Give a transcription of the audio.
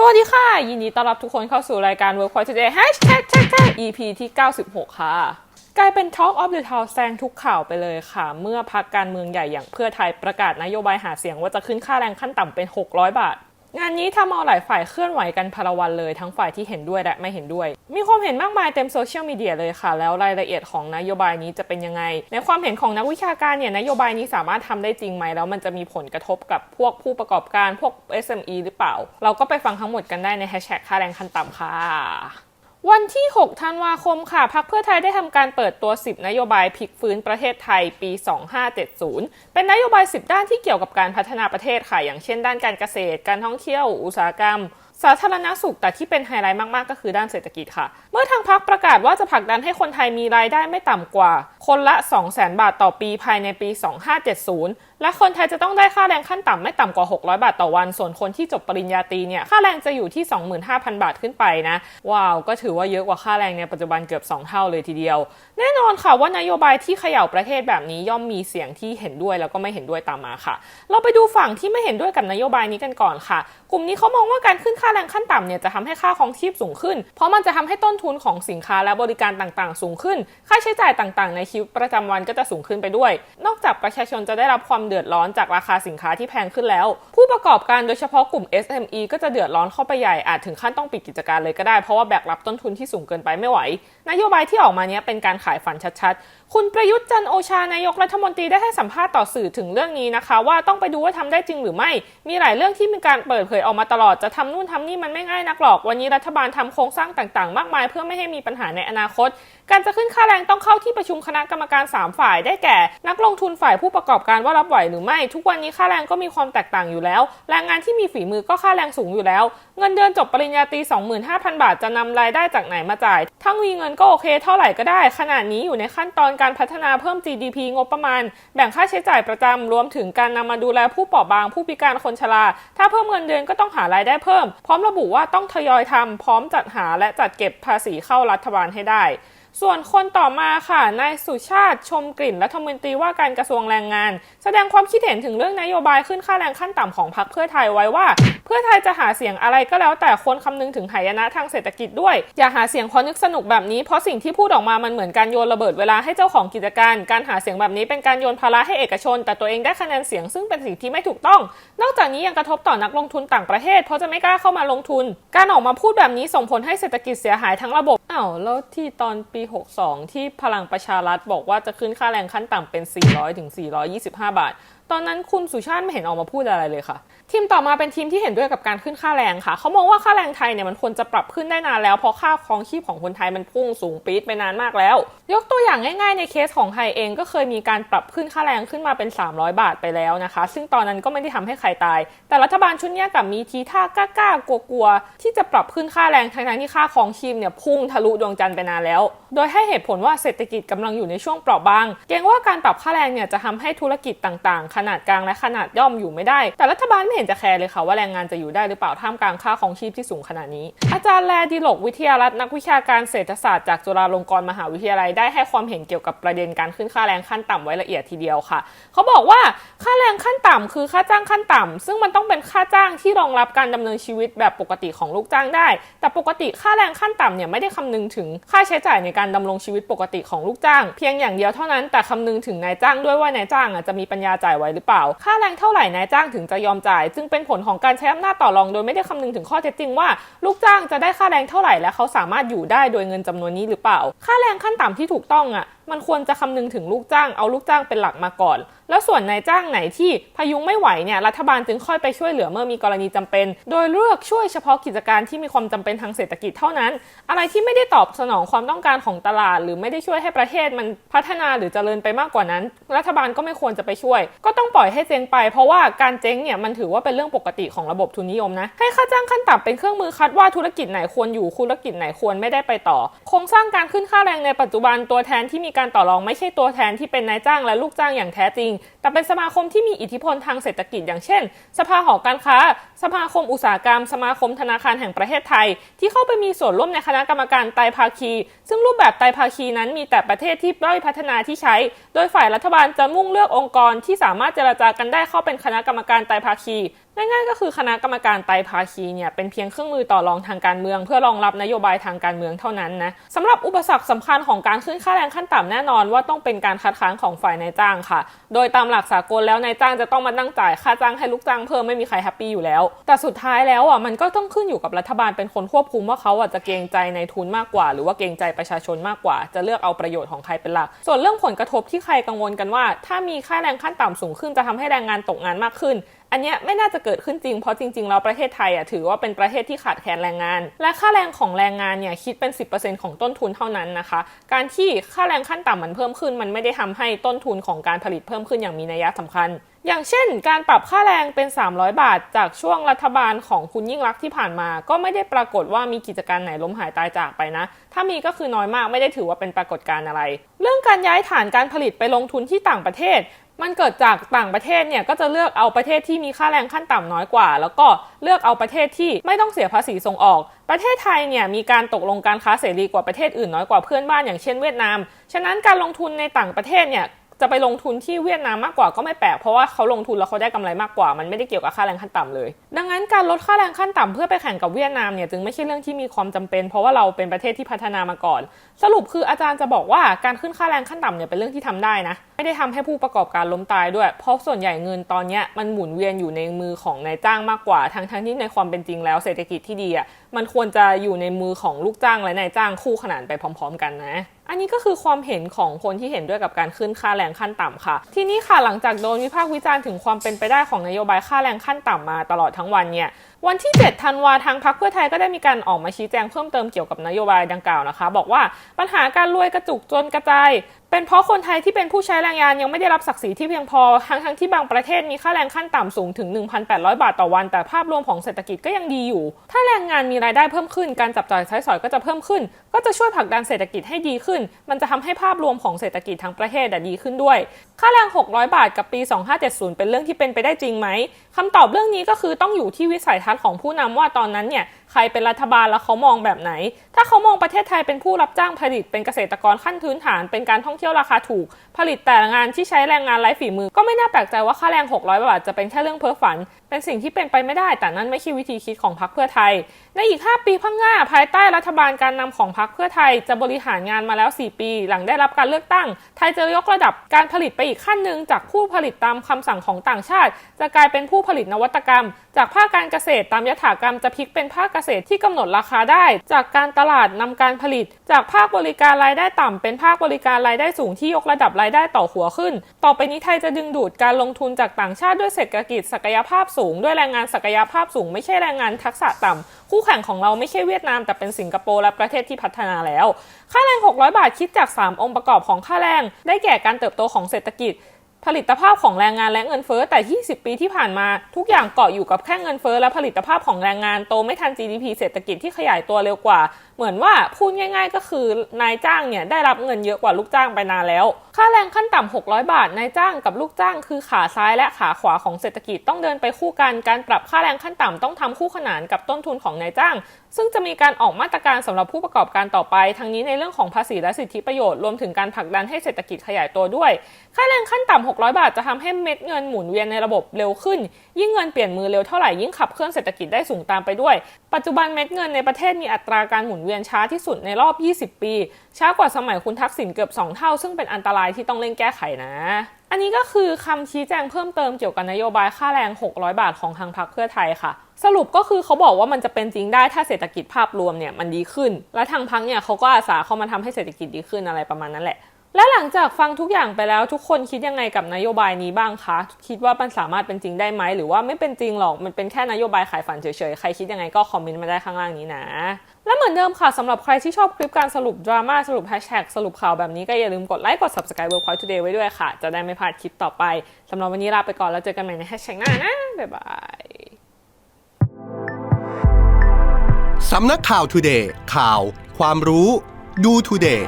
สวัสดีค่ะ ยินดีต้อนรับทุกคนเข้าสู่รายการ Work Point Today Hashtag Tag Tag EP ที่ 96 ค่ะ กลายเป็น Talk of the Town แซงทุกข่าวไปเลยค่ะ เมื่อพักการเมืองใหญ่อย่างเพื่อไทยประกาศนโยบายหาเสียงว่าจะขึ้นค่าแรงขั้นต่ำเป็น 600 บาท งานนี้ทำเอาหลายฝ่ายเคลื่อนไหวกันพลวันเลย ทั้งฝ่ายที่เห็นด้วยและไม่เห็นด้วย มีความเห็นมากมายเต็มโซเชียลมีเดียเลยค่ะ แล้วรายละเอียดของนโยบายนี้จะเป็นยังไง ในความเห็นของนักวิชาการเนี่ยนโยบายนี้สามารถทำได้จริงไหม แล้วมันจะมีผลกระทบกับพวกผู้ประกอบการพวก SME หรือเปล่า เราก็ไปฟังทั้งหมดกันได้ในแฮชแท็กค่าแรงขั้นต่ำค่ะ วันที่ 6 ธันวาคมค่ะ พักเพื่อไทยได้ทำการเปิดตัว 10 นโยบายพลิกฟื้นประเทศไทยปี 2570 เป็นนโยบาย 10 ด้านที่เกี่ยวกับการพัฒนาประเทศค่ะ อย่างเช่นด้านการเกษตร การท่องเที่ยว อุตสาหกรรม สาธารณสุขแต่ที่เป็นไฮไลท์มาก ๆ ก็คือด้านเศรษฐกิจค่ะ เมื่อทางพักประกาศว่าจะผลักดันให้คนไทยมีรายได้ไม่ต่ำกว่า คนละ 200,000บาทต่อปีภายในปี 2570 และคนไทยจะต้องได้ค่าแรงขั้นต่ำไม่ต่ำกว่า 600 บาทต่อวัน ส่วนคนที่จบปริญญาตรีเนี่ยค่าแรงจะอยู่ที่ 25,000 บาทขึ้นไปนะ ว้าว ก็ถือว่าเยอะกว่าค่าแรงในปัจจุบันเกือบ 2 เท่าเลยทีเดียว แน่นอนค่ะว่านโยบายที่เขย่าประเทศแบบนี้ย่อมมีเสียงที่เห็นด้วยแล้วก็ไม่เห็นด้วยตามมาค่ะ เราไปดูฝั่งที่ไม่เห็นด้วยกับนโยบายนี้กันก่อนค่ะ กลุ่มนี้เขามองว่าการขึ้นค่าแรงขั้นต่ำเนี่ยจะทำให้ค่าครองชีพสูงขึ้น เพราะมันจะทำให้ต้นทุนของสินค้าและบริการต่างๆ สูงขึ้น ค่าใช้จ่ายต่างๆ ในชีวิตประจำวันก็จะสูงขึ้นไปด้วย นอกจากประชาชนจะได้รับความเดือดร้อนจากราคาสินค้าที่แพงขึ้นแล้ว ผู้ประกอบการโดยเฉพาะกลุ่ม SME ก็จะเดือดร้อนเข้าไปใหญ่อาจถึงขั้นต้องปิดกิจการเลยก็ได้เพราะว่าแบกรับต้นทุนที่สูงเกินไปไม่ไหว นโยบายที่ออกมาเนี้ยเป็นการขายฝันชัดๆ คุณประยุทธ์จันโอชานายกรัฐมนตรีได้ให้สัมภาษณ์ต่อสื่อถึงเรื่องนี้นะคะ ว่าต้องไปดูว่าทำได้จริงหรือไม่ มีหลายเรื่องที่มีการเปิดเผยออกมาตลอดจะทำนู่นทำนี่มันไม่ง่ายนักหรอก วันนี้รัฐบาลทำโครงสร้างต่างๆ มากมาย เพื่อไม่ให้มีปัญหาในอนาคต การจะขึ้นค่าแรงต้องเข้าที่ประชุมคณะกรรมการ 3 ฝ่ายได้แก่ นักลงทุนฝ่ายผู้ประกอบการว่ารับไหวหรือไม่ ทุกวันนี้ค่าแรงก็มีความแตกต่างอยู่แล้ว แรงงานที่มีฝีมือก็ค่าแรงสูงอยู่แล้ว เงินเดือนจบปริญญาตรี 25,000 บาทจะนำรายได้จากไหนมาจ่าย ทั้งมีเงินก็โอเค เท่าไหร่ก็ได้ ขณะนี้อยู่ในขั้นตอนการพัฒนาเพิ่ม GDP งบประมาณ แบ่งค่าใช้จ่ายประจำรวมถึงการนำมาดูแลผู้เปราะบางผู้พิการคนชราถ้าเพิ่มเงินเดือนก็ต้องหารายได้เพิ่มพร้อมระบุว่าต้องทยอยทำพร้อมจัดหาและจัดเก็บภาษีเข้ารัฐบาลให้ได้ ส่วนคนต่อมาค่ะ นายสุชาติชมกลิ่นรัฐมนตรีว่าการกระทรวงแรงงาน แสดงความคิดเห็นถึงเรื่องนโยบายขึ้นค่าแรงขั้นต่ำของพรรคเพื่อไทยไว้ว่า เพื่อไทยจะหาเสียงอะไรก็แล้วแต่คนคำนึงถึงหายนะทางเศรษฐกิจด้วย อย่าหาเสียงเพราะนึกสนุกแบบนี้เพราะสิ่งที่พูดออกมามันเหมือนการโยนระเบิดเวลาให้เจ้าของกิจการ การหาเสียงแบบนี้เป็นการโยนภาระให้เอกชน แต่ตัวเองได้คะแนนเสียงซึ่งเป็นสิ่งที่ไม่ถูกต้อง นอกจากนี้ยังกระทบต่อนักลงทุนต่างประเทศ เพราะจะไม่กล้าเข้ามาลงทุน การออกมาพูดแบบนี้ส่งผลให้เศรษฐกิจเสียหายทั้งระบบาวแล้วที่ตอนปี 62 ที่พลังประชารัฐบอกว่าจะขึ้นค่าแรงขั้นต่ำเป็น 400ถึง425 บาท ตอนนั้นคุณสุชาติไม่เห็นออกมาพูดอะไรเลยค่ะ ทีมต่อมาเป็นทีมที่เห็นด้วยกับการขึ้นค่าแรงค่ะ เขามองว่าค่าแรงไทยเนี่ยมันควรจะปรับขึ้นได้นานแล้วเพราะค่าครองชีพของคนไทยมันพุ่งสูงปี๊ดไปนานมากแล้ว ยกตัวอย่างง่ายๆในเคสของไทยเองก็เคยมีการปรับขึ้นค่าแรงขึ้นมาเป็น 300 บาทไปแล้วนะคะ ซึ่งตอนนั้นก็ไม่ได้ทำให้ใครตาย แต่รัฐบาลชุดนี้กลับมีทีท่ากล้าๆกลัวๆที่จะปรับขึ้นค่าแรงทั้งๆที่ค่าครองชีพเนี่ยพุ่งทะลุดวงจันทร์ไปนานแล้ว โดยให้เหตุผลว่าเศรษฐกิจกำลังอยู่ในช่วงเปราะบางเกรงว่าการปรับค่าแรงเนี่ยจะทำให้ธุรกิจต่างๆขนาดกลางและขนาดย่อมอยู่ไม่ได้ แต่รัฐบาลไม่เห็นจะแคร์เลยค่ะว่าแรงงานจะอยู่ได้หรือเปล่าท่ามกลางค่าของชีพที่สูงขนาดนี้ อาจารย์แลดิลกวิทยารัตน์นักวิชาการเศรษฐศาสตร์จากจุฬาลงกรณ์มหาวิทยาลัยได้ให้ความเห็นเกี่ยวกับประเด็นการขึ้นค่าแรงขั้นต่ำไว้ละเอียดทีเดียวค่ะ เขาบอกว่าค่าแรงขั้นต่ำคือค่าจ้างขั้นต่ำซึ่งมันต้องเป็นค่าจ้างที่รองรับการดำเนินชีวิตแบบปกติของลูกจ้างได้ แต่ปกติค่าแรงขั้นต่ำเนี่ยไม่ได้คำนึงถึงค่าใช้จ่ายในการดำรงชีวิตปกติของลูกจ้าง เพียงอย่างเดียวเท่านั้นแต่คำนึงถึงนายจ้างด้วยว่านายจ้างอะจะมีปัญญาจ่ายไว้หรือเปล่า ค่าแรงเท่าไหร่นายจ้างถึงจะยอมจ่าย จึงเป็นผลของการใช้อำนาจต่อรองโดยไม่ได้คำนึงถึงข้อเท็จจริงว่า ลูกจ้างจะได้ค่าแรงเท่าไหร่และเขาสามารถอยู่ได้โดยเงินจำนวนนี้หรือเปล่า ค่าแรงขั้นต่ำที่ถูกต้องอะ มันควรจะคำนึงถึงลูกจ้าง เอาลูกจ้างเป็นหลักมาก่อน แล้วส่วนนายจ้างไหนที่พยุงไม่ไหวเนี่ยรัฐบาลจึงค่อยไปช่วยเหลือเมื่อมีกรณีจำเป็น โดยเลือกช่วยเฉพาะกิจการที่มีความจำเป็นทางเศรษฐกิจเท่านั้น อะไรที่ไม่ได้ตอบสนองความต้องการของตลาด หรือไม่ได้ช่วยให้ประเทศมันพัฒนาหรือเจริญไปมากกว่านั้น รัฐบาลก็ไม่ควรจะไปช่วย ก็ต้องปล่อยให้เจ๊งไป เพราะว่าการเจ๊งเนี่ยมันถือว่าเป็นเรื่องปกติของระบบทุนนิยมนะให้ค่าจ้างขั้นต่ำเป็นเครื่องมือคัดว่าธุรกิจไหนควรอยู่ธุรกิจไหนควรไม่ได้ไปต่อ โครงสร้างการขึ้นค่าแรงในปัจจุบันตัวแทนที่มีการต่อรองไม่ใช่ตัวแทนที่เป็นนายจ้างและลูกจ้างอย่างแท้จริง แต่เป็นสมาคมที่มีอิทธิพลทางเศรษฐกิจอย่างเช่น สภาหอการค้า สมาคมอุตสาหกรรม สมาคมธนาคารแห่งประเทศไทย ที่เข้าไปมีส่วนร่วมในคณะกรรมการไตภาคี ซึ่งรูปแบบไตภาคีนั้นมีแต่ประเทศที่ด้อยพัฒนาที่ใช้ โดยฝ่ายรัฐบาลจะมุ่งเลือกองค์กรที่สามารถเจรจากันได้เข้าเป็นคณะกรรมการไตภาคี ง่ายๆก็คือคณะกรรมการไตภาคีเนี่ยเป็นเพียงเครื่องมือต่อรองทางการเมือง เพื่อรองรับนโยบายทางการเมืองเท่านั้นนะสำหรับอุปสรรคสำคัญของการขึ้นค่าแรงขั้นต่ำแน่นอนว่าต้องเป็นการคัดค้านของฝ่ายนายจ้างค่ะ โดยตามหลักสากลแล้วนายจ้างจะต้องมาตั้งจ่ายค่าจ้างให้ลูกจ้างเพิ่มไม่มีใครแฮปปี้อยู่แล้ว แต่สุดท้ายแล้วอะมันก็ต้องขึ้นอยู่กับรัฐบาลเป็นคนควบคุมว่าเขาอะจะเกรงใจในทุนมากกว่า หรือว่าเกรงใจประชาชนมากกว่า จะเลือกเอาประโยชน์ของใครเป็นหลัก ส่วนเรื่องผลกระทบที่ใครกังวลกันว่า ถ้ามีค่าแรงขั้นต่ำสูงขึ้นจะทำให้แรงงานตกงานมากขึ้น อันเนี้ยไม่น่าจะเกิดขึ้นจริงเพราะจริงๆแล้วประเทศไทยอะถือว่าเป็นประเทศที่ขาดแคลนแรงงาน และค่าแรงของแรงงานเนี่ยคิดเป็น 10%ของต้นทุนเท่านั้นนะคะ การที่ค่าแรงขั้นต่ำมันเพิ่มขึ้น มันไม่ได้ทำให้ต้นทุนของการผลิตเพิ่มขึ้นอย่างมีนัยสำคัญอย่างเช่น การปรับค่าแรงเป็น 300 บาท จากช่วงรัฐบาลของคุณยิ่งรักที่ผ่านมา ก็ไม่ได้ปรากฏว่ามีกิจการไหนล้มหายตายจากไปนะ ถ้ามีก็คือน้อยมากไม่ได้ถือว่าเป็นปรากฏการณ์อะไร เรื่องการย้ายฐานการผลิตไปลงทุนที่ต่างประเทศ มันเกิดจากต่างประเทศเนี่ยก็จะเลือกเอาประเทศที่มีค่าแรงขั้นต่ำน้อยกว่า แล้วก็เลือกเอาประเทศที่ไม่ต้องเสียภาษีส่งออก ประเทศไทยเนี่ยมีการตกลงการค้าเสรีกว่าประเทศอื่นน้อยกว่าเพื่อนบ้านอย่างเช่นเวียดนาม ฉะนั้นการลงทุนในต่างประเทศเนี่ย จะไปลงทุนที่เวียดนามมากกว่าก็ไม่แปลกเพราะว่าเขาลงทุนแล้วเขาได้กำไรมากกว่า มันไม่ได้เกี่ยวกับค่าแรงขั้นต่ำเลย ดังนั้นการลดค่าแรงขั้นต่ำเพื่อไปแข่งกับเวียดนามเนี่ยจึงไม่ใช่เรื่องที่มีความจำเป็น เพราะว่าเราเป็นประเทศที่พัฒนามาก่อน สรุปคืออาจารย์จะบอกว่าการขึ้นค่าแรงขั้นต่ำเนี่ยเป็นเรื่องที่ทำได้นะ ไม่ได้ทำให้ผู้ประกอบการล้มตายด้วย เพราะส่วนใหญ่เงินตอนนี้มันหมุนเวียนอยู่ในมือของนายจ้างมากกว่า ทั้งทั้งที่ในความเป็นจริงแล้วเศรษฐกิจที่ดีอะมันควรจะอยู่ในมือของลูกจ้างและนายจ้างคู่ขนานไปพร้อม ๆ กันนะ อันนี้ก็คือความเห็นของคนที่เห็นด้วยกับการขึ้นค่าแรงขั้นต่ำค่ะ ที่นี้ค่ะหลังจากโดนวิพากษ์วิจารณ์ถึงความเป็นไปได้ของนโยบายค่าแรงขั้นต่ำมาตลอดทั้งวันเนี่ยวันที่ 7 ธันวาทางพรรคเพื่อไทยก็ได้มีการออกมาชี้แจงเพิ่มเติมเกี่ยวกับนโยบายดังกล่าวนะคะ บอกว่าปัญหาการรวยกระจุกจนกระจายเป็นเพราะคนไทยที่เป็นผู้ใช้แรงงานยังไม่ได้รับศักดิ์ศรีที่เพียงพอ ทั้งทั้งที่บางประเทศมีค่าแรงขั้นต่ำสูงถึง 1,800 บาทต่อวัน แต่ภาพรวมของเศรษฐกิจก็ยังดีอยู่ ถ้าแรงงานมีรายได้เพิ่มขึ้น การจับจ่ายใช้สอยก็จะเพิ่มขึ้น ก็จะช่วยผลักดันเศรษฐกิจให้ดีขึ้น มันจะทำให้ภาพรวมของเศรษฐกิจทั้งประเทศดีขึ้นด้วย ค่าแรง 600 บาทกับปี 2570 เป็นเรื่องที่เป็นไปได้จริงไหมคำตอบเรื่องนี้ก็คือต้องอยู่ที่วิสัยทัศน์ของผู้นำว่าตอนนั้นเนี่ยใครเป็นรัฐบาลแล้วเขามองแบบไหน ถ้าเขามองประเทศไทยเป็นผู้รับจ้างผลิตเป็นเกษตรกรขั้นพื้นฐานเป็นการท่องเที่ยวราคาถูก ผลิตแต่ละงานที่ใช้แรงงานไร้ฝีมือ ก็ไม่น่าแปลกใจว่าค่าแรง 600 บาทจะเป็นแค่เรื่องเพ้อฝัน เป็นสิ่งที่เป็นไปไม่ได้ แต่นั่นไม่ใช่วิธีคิดของพรรคเพื่อไทย ในอีก 5 ปีข้างหน้า ภายใต้รัฐบาลการนำของพรรคเพื่อไทย จะบริหารงานมาแล้ว 4 ปี หลังได้รับการเลือกตั้ง ไทยจะยกระดับการผลิตไปอีกขั้นหนึ่งจากผู้ผลิตตามคำสั่งของต่างชาติ จะกลายเป็นผู้ผลิตนวัตกรรม จากภาคการเกษตรตามยถากรรมจะพลิกเป็นภาคเกษตรที่กำหนดราคาได้ จากการตลาดนำการผลิต จากภาคบริการรายได้ต่ำเป็นภาคบริการรายได้สูงที่ยกระดับรายได้ต่อหัวขึ้น ต่อไปนี้ไทยจะดึงดูดการลงทุนจากต่างชาติด้วยเศรษฐกิจศักยภาพสูง ด้วยแรงงานศักยภาพสูง ไม่ใช่แรงงานทักษะต่ำคู่แข่งของเราไม่ใช่เวียดนาม แต่เป็นสิงคโปร์และประเทศที่พัฒนาแล้ว ค่าแรง 600 บาทคิดจาก 3 องค์ประกอบของค่าแรง ได้แก่การเติบโตของเศรษฐกิจ ผลิตภาพของแรงงานและเงินเฟ้อแต่ 20 ปีที่ผ่านมา ทุกอย่างเกาะอยู่กับแค่เงินเฟ้อและผลิตภาพของแรงงานโตไม่ทัน GDP เศรษฐกิจที่ขยายตัวเร็วกว่า เหมือนว่าพูดง่าย ๆ ก็คือนายจ้างเนี่ยได้รับเงินเยอะกว่าลูกจ้างไปนานแล้ว ค่าแรงขั้นต่ำ600 บาทนายจ้างกับลูกจ้างคือขาซ้ายและขาขวาของเศรษฐกิจต้องเดินไปคู่กันการปรับค่าแรงขั้นต่ำต้องทำคู่ขนานกับต้นทุนของนายจ้าง ซึ่งจะมีการออกมาตรการสำหรับผู้ประกอบการต่อไป ทั้งนี้ในเรื่องของภาษีและสิทธิประโยชน์รวมถึงการผลักดันให้เศรษฐกิจขยายตัวด้วย ค่าแรงขั้นต่ำ600 บาทจะทำให้เม็ดเงินหมุนเวียนในระบบเร็วขึ้น ยิ่งเงินเปลี่ยนมือเร็วเท่าไหร่ยิ่งขับเคลื่อนเศรษฐกิจได้สูงตามไปด้วย ปัจจุบันเม็ดเงินในประเทศมีอัตราการหมุนเวียนช้าที่สุดในรอบ 20 ปี ช้ากว่าสมัยคุณทักษิณเกือบ 2 เท่า ซึ่งเป็นอันตรายที่ต้องเร่งแก้ไขนะ อันนี้ก็คือคำชี้แจงเพิ่มเติมเกี่ยวกับนโยบายค่าแรง 600 บาทของทางพรรคเพื่อไทยค่ะสรุปก็คือเขาบอกว่ามันจะเป็นจริงได้ถ้าเศรษฐกิจภาพรวมเนี่ยมันดีขึ้น และทางพรรคเนี่ยเขาก็อาสาเข้ามาทำให้เศรษฐกิจดีขึ้นอะไรประมาณนั้นแหละ และหลังจากฟังทุกอย่างไปแล้วทุกคนคิดยังไงกับนโยบายนี้บ้างคะ คิดว่ามันสามารถเป็นจริงได้ไหม หรือว่าไม่เป็นจริงหรอกมันเป็นแค่นโยบายขายฝันเฉยๆ ใครคิดยังไงก็คอมเมนต์มาได้ข้างล่างนี้นะ และเหมือนเดิมค่ะสำหรับใครที่ชอบคลิปการสรุปดราม่าสรุปแฮชแท็กสรุปข่าวแบบนี้ก็อย่าลืมกดไลค์กด subscribe Workpoint Today ไว้ด้วยค่ะ จะได้ไม่พลาดคลิปต่อไปสำหรับวันนี้ลาไปก่อนแล้วเจอกันใหม่ในแฮชแท็กหน้านะ บ๊ายบายสำนักข่าว Today ข่าว ความรู้ ดู Today